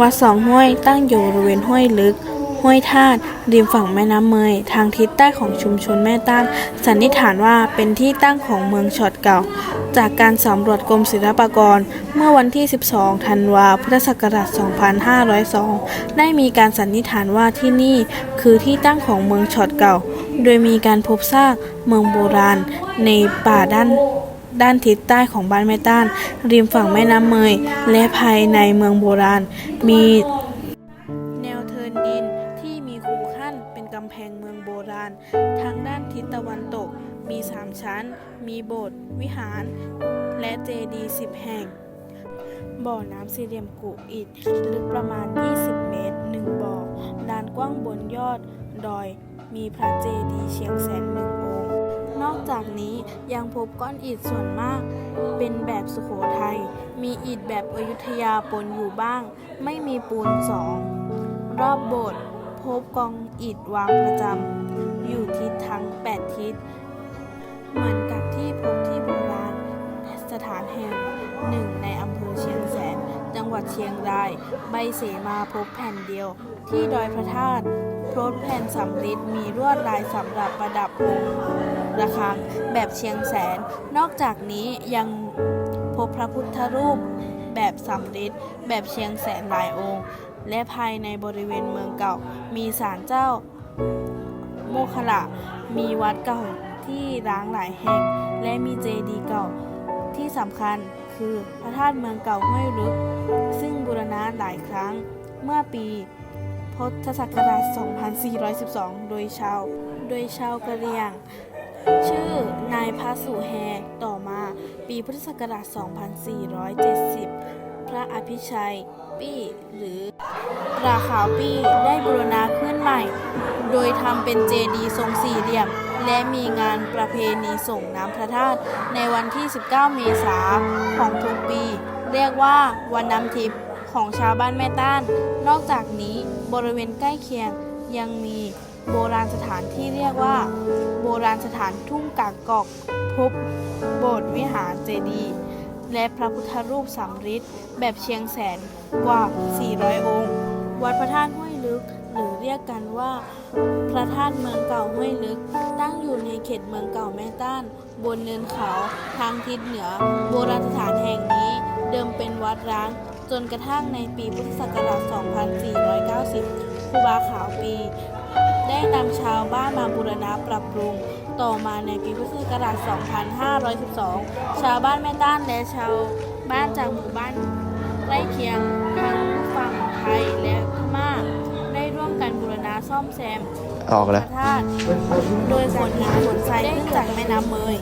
วัดสองห้วยตั้งอยู่บริเวณห้วยลึก ห้วยธาตุริมฝั่งแม่น้ำเมย ทางทิศใต้ของชุมชนแม่ต้านสันนิษฐานว่าเป็นที่ตั้งของเมืองช็อตเก่า จากการสำรวจกรมศิลปากร เมื่อวันที่ 12 ธันวาพุทธศักราช 2502 ได้มีการสันนิษฐานว่าที่นี่คือที่ตั้งของเมืองช็อตเก่า โดยมีการพบซากเมืองโบราณในป่าด้าน ด้านทิศใต้ของบ้านแม่ต้าน ริมฝั่งแม่น้ำเมย และภายในเมืองโบราณ มีแนวเทินดินที่มีคูขั้นเป็นกำแพงเมืองโบราณ ทางด้านทิศตะวันตก มีสามชั้น มีโบสถ์วิหาร และเจดีย์สิบแห่ง บ่อน้ำสี่เหลี่ยมกุอิฐลึกประมาณ 20 เมตร1บ่อลานกว้างบนยอดดอย มีพระเจดีย์เชียงแสน ยังพบก้อนอิฐส่วนมาก เป็นแบบสุโขทัย มีอิฐแบบอยุธยาปนอยู่บ้าง ไม่มีปูนสอง รอบโบสถ์พบกองอิฐวางประจำอยู่ทิศทั้ง 8 ทิศ เหมือนกับที่พบที่ ชียงราย ใบเสมาพบแผ่นเดียว ที่ดอยพระธาตุโพรดแผ่นสำริดมีลวดลายสำหรับประดับองค์ระฆังแบบเชียงแสน นอกจากนี้ยังพบพระพุทธรูปแบบสำริดแบบเชียงแสนหลายองค์ และภายในบริเวณเมืองเก่า มีศาลเจ้าโมคละ มีวัดเก่าที่ร้างหลายแห่ง และมีเจดีย์เก่า ที่สำคัญคือพระธาตุเมืองเก่าห้วยลึก ซึ่งบูรณะหลายครั้งเมื่อปีพุทธศักราช 2412 โดยชาว โดยชาวกะเหรี่ยง ชื่อนายพระสุแฮต่อมาปีพุทธศักราช 2470 พระอภิชัยปี้หรือราขาวปี้ได้บูรณะขึ้นใหม่ โดยทำเป็นเจดีย์ทรงสี่เหลี่ยม และมีงานประเพณีส่งน้ำพระธาตุในวันที่ 19 เมษายนของทุกปี เรียกว่าวันน้ำทิพย์ของชาวบ้านแม่ต้าน นอกจากนี้บริเวณใกล้เคียงยังมีโบราณสถานที่เรียกว่า โบราณสถานทุ่งกากกอกพบโบสถ์วิหารเจดีย์และพระพุทธรูปสำริดแบบเชียงแสนกว่า 400 องค์ วัดพระธาตุห้วยลึก เรียกกันว่า พระธาตุเมืองเก่าห้วยลึก ตั้งอยู่ในเขตเมืองเก่าแม่ต้าน บนเนินเขาทางทิศเหนือ โบราณสถานแห่งนี้เดิมเป็นวัดร้าง จนกระทั่งในปีพุทธศักราช 2490ครูบาขาวปี ได้นำชาวบ้านมาบูรณะปรับปรุง ต่อมาในปีพุทธศักราช 2512 ชาวบ้านแม่ต้านและชาวบ้านจากหมู่บ้านใกล้เคียง ซ่อมแซมออกพแล้วระธาตุโดยขนหินขนทรายขึ้นจากแม่น้ำเมย